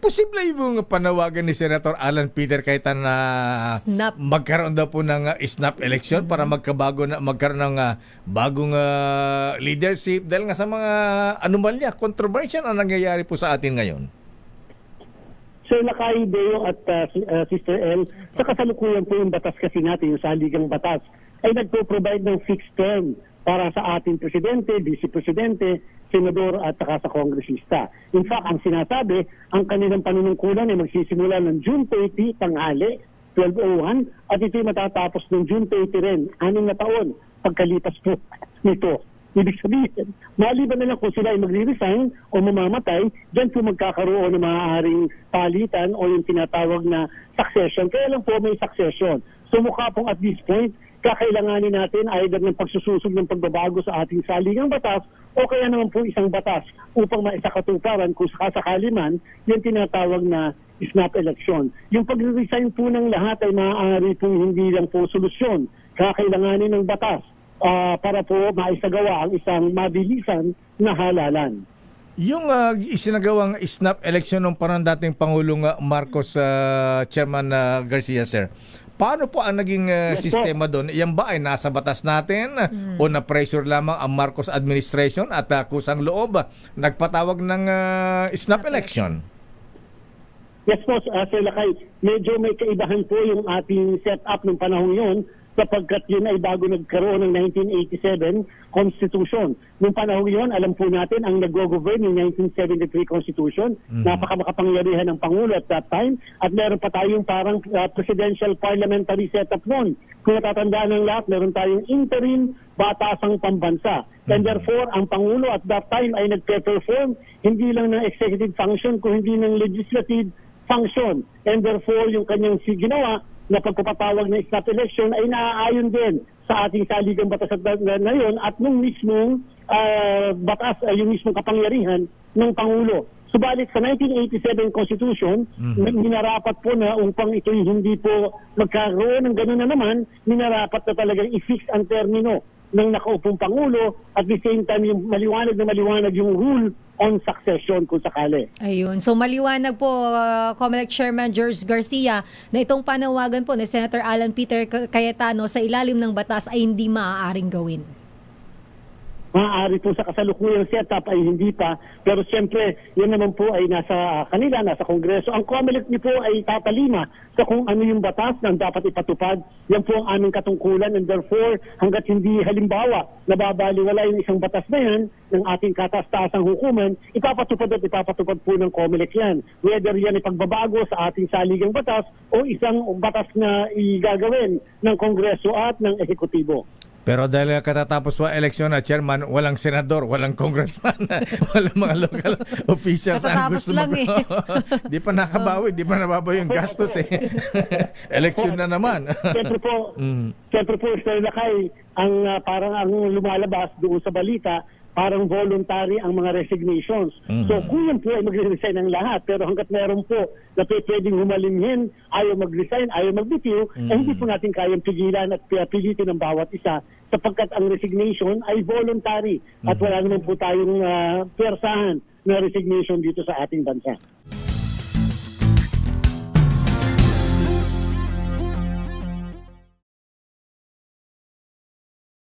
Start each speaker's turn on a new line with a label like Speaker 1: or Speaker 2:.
Speaker 1: posible yung panawagan ni Senator Alan Peter Cayetano na
Speaker 2: Snap.
Speaker 1: magkaroon daw po ng uh, snap election para magkabago na magkaroon ng uh, bagong uh, leadership dahil nga sa mga anomalya, controversial ang nangyayari po sa atin ngayon.
Speaker 3: Sir Lakay, Deo at uh, si- uh, Sister L, sa kasalukuyan po yung batas kasi natin, yung saligang batas, ay nagpo-provide ng fixed term para sa ating presidente, vice-presidente, senador at saka sa kongresista. In fact, ang sinasabi, ang kanilang panunungkulan ay magsisimula ng June 30, tanghali, 12.01, at ito'y matatapos ng June 30 rin, anim na taon, pagkalipas po nito. Ibig sabihin, maliban na lang kung sila ay magre-resign o mamamatay, dyan po magkakaroon ng maaaring palitan o yung tinatawag na succession. Kaya lang po may succession. So mukha pong at this point, kakailanganin natin either ng pagsususog ng pagbabago sa ating saligang batas o kaya naman po isang batas upang maisakatuparan kung sakasakali man yung tinatawag na snap election. Yung pag-resign po ng lahat ay maaari po hindi lang po solusyon. Kakailanganin ng batas ah, para po maisagawa ang isang mabilisan na halalan.
Speaker 1: Yung uh, isinagawang snap election ng parang dating Pangulong uh, Marcos uh, Chairman uh, Garcia, sir. Paano po ang naging uh,
Speaker 3: Yes,
Speaker 1: sistema doon? Yan ba ay nasa batas natin? O na-pressure lamang ang Marcos administration at uh, kusang loob? Uh, nagpatawag ng uh, snap election?
Speaker 3: Yes po, uh, Sir Lakay, medyo may kaibahan po yung ating setup ng panahon yun sapagkat yun ay bago nagkaroon ng 1987 Constitution. Nung panahon yun, alam po natin, ang nag-govern yung 1973 Constitution, napakamakapangyarihan ng Pangulo at that time, at meron pa tayong parang uh, presidential parliamentary setup noon. Kung natatandaan ng lahat, meron tayong interim batasang pambansa. And therefore, ang Pangulo at that time ay nagpe-perform hindi lang ng executive function, kung hindi ng legislative function. And therefore, yung kanyang ginawa na pagpapatawag ng snap election ay naaayon din sa ating saligang batas at yun at nung mismong ah, batas, ay yung mismong kapangyarihan ng Pangulo. Subalit sa 1987 Constitution, minarapat po na upang ito'y hindi po magkaroon ng gano'n na naman, minarapat na talagang i-fix ang termino ng nakaupong Pangulo at the same time yung maliwanag na maliwanag yung rule on succession kung sakali.
Speaker 2: Ayun. So maliwanag po, uh, COMELEC Chairman George Garcia, na itong panawagan po ni Senator Alan Peter Ca- Cayetano sa ilalim ng batas ay hindi maaaring gawin.
Speaker 3: Maaari po sa kasalukuyang setup ay hindi pa. Pero siyempre, yan naman po ay nasa kanila, nasa Kongreso. Ang COMELEC niyo po ay tatalima sa kung ano yung batas na dapat ipatupad. Yan po ang aming katungkulan and therefore, hanggat hindi halimbawa nababaliwala yung isang batas na yan ng ating katastasang hukuman, ipapatupad at ipapatupad po ng COMELEC yan. Whether yan ay pagbabago sa ating saligang batas o isang batas na igagawin ng Kongreso at ng Ehekutibo.
Speaker 1: Pero dahil katatapos po eleksyon na chairman, walang senador, walang congressman, walang mga local officials ang gusto
Speaker 2: lang
Speaker 1: mag-
Speaker 2: eh.
Speaker 1: di pa nakabawi, di pa nababawi yung gastos eh. Election na naman.
Speaker 3: Siyempre po,
Speaker 1: Mm.
Speaker 3: siyempre po, Sir Lakay, ang ah, parang ang lumalabas doon sa balita, parang voluntary ang mga resignations.
Speaker 1: Mhm.
Speaker 3: So kung yan po ay magre-resign ang lahat, pero hanggat meron po na pwedeng humalimhin, ayaw mag-resign, ayaw mag-bitiw, eh, hindi po natin kayang pigilan at pi- pilitin ng bawat isa sapagkat ang resignation ay voluntary at wala naman po tayong uh, persahan na resignation dito sa ating bansa.